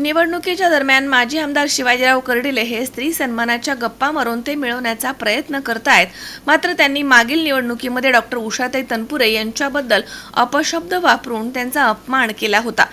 निवडणुकीच्या दरम्यान माजी आमदार शिवाजीराव कर्डिले हे स्त्री सन्मानाच्या गप्पा मारून ते मिळवण्याचा प्रयत्न करतायत. मात्र त्यांनी मागील निवडणुकीमध्ये डॉक्टर उषाताई तनपुरे यांच्याबद्दल अपशब्द वापरून त्यांचा अपमान केला होता.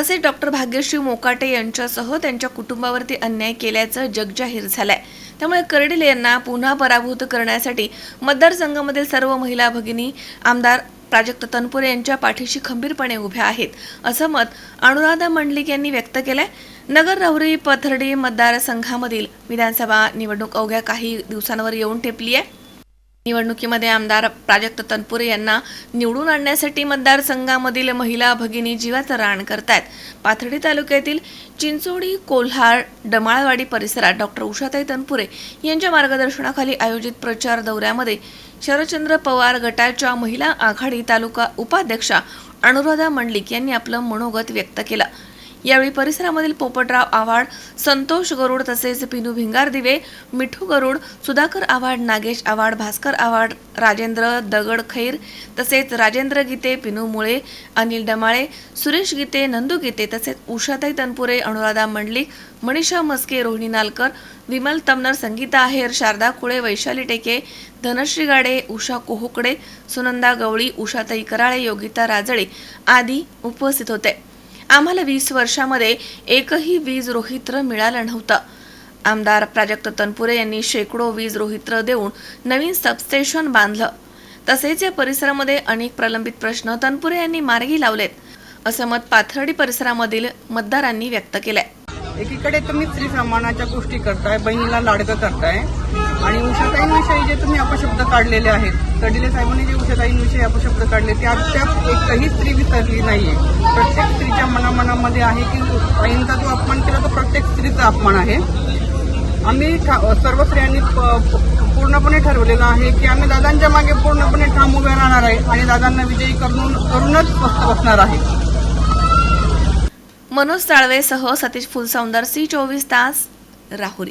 तसेच डॉक्टर भाग्यश्री मोकाटे यांच्यासह त्यांच्या कुटुंबावरती अन्याय केल्याचं जगजाहीर झालंय. त्यामुळे कर्डिले यांना पुन्हा पराभूत करण्यासाठी मतदारसंघामधील सर्व महिला भगिनी आमदार प्राजक्त तनपुरे यांच्या पाठीशी खंबीरपणे उभ्या आहेत. असं मत अनुराधा मंडलिक यांनी व्यक्त केलंय. नगर राहुरी पथर्डी मतदारसंघामधील विधानसभा निवडणूक अवघ्या काही दिवसांवर येऊन ठेपली आहे निवडणुकीमध्ये आमदार प्राजक्त तनपुरे यांना निवडून आणण्यासाठी मतदारसंघामधील महिला भगिनी जीवाचं रान करतायत. पाथर्डी तालुक्यातील चिंचोडी कोल्हार डमाळवाडी परिसरात डॉक्टर उषाताई तनपुरे यांच्या मार्गदर्शनाखाली आयोजित प्रचार दौऱ्यामध्ये शरदचंद्र पवार गटाच्या महिला आघाडी तालुका उपाध्यक्षा अनुराधा मंडलिक यांनी आपलं मनोगत व्यक्त केलं. यावेळी परिसरामधील पोपटराव आव्हाड संतोष गरुड तसेच पिनू भिंगार दिवे मिठू गरुड सुधाकर आव्हाड नागेश आव्हाड भास्कर आव्हाड राजेंद्र दगड खैर तसेच राजेंद्र गीते पिनू मुळे अनिल डमाळे सुरेश गीते नंदू गीते तसेच उषाताई तनपुरे अनुराधा मंडलिक मनीषा मस्के रोहिणी नालकर विमल तमनर संगीता आहेर शारदा कुळे वैशाली टेके धनश्री गाडे उषा कोहोकडे सुनंदा गवळी उषाताई कराळे योगिता राजळे आदी उपस्थित होते. आम्हाला वीस वर्षामध्ये एकही वीज रोहित्र मिळालं नव्हतं. आमदार प्राजक्त तनपुरे यांनी शेकडो वीज रोहित्र देऊन नवीन सबस्टेशन बांधलं. तसेच या परिसरामध्ये अनेक प्रलंबित प्रश्न तनपुरे यांनी मार्गी लावलेत असं मत पाथर्डी परिसरामधील मतदारांनी व्यक्त केलंय. एकीकडे तुम्ही स्त्री सन्मानाच्या गोष्टी करताय बहिणीला लाडकं करताय आणि उषाताईंविषयी जे तुम्ही अपशब्द काढलेले आहेत कडिले साहेबांनी जे जे अपशब्द काढले ते अद्याप एकही स्त्री विसरली नाहीये. प्रत्येक स्त्रीच्या मनामनामध्ये आहे की ताईंचा जो अपमान केला तो प्रत्येक स्त्रीचा अपमान आहे. आम्ही ठा- सर्व स्त्रियांनी प- पूर्णपणे ठरवलेलं आहे की आम्ही दादांच्या मागे पूर्णपणे ठाम उभे राहणार आहे आणि दादांना विजयी करून करूनच स्वस्त बसणार आहे. मनोज साळवेसह सतीश फुलसौंदर सी चोवीस तास राहुरी.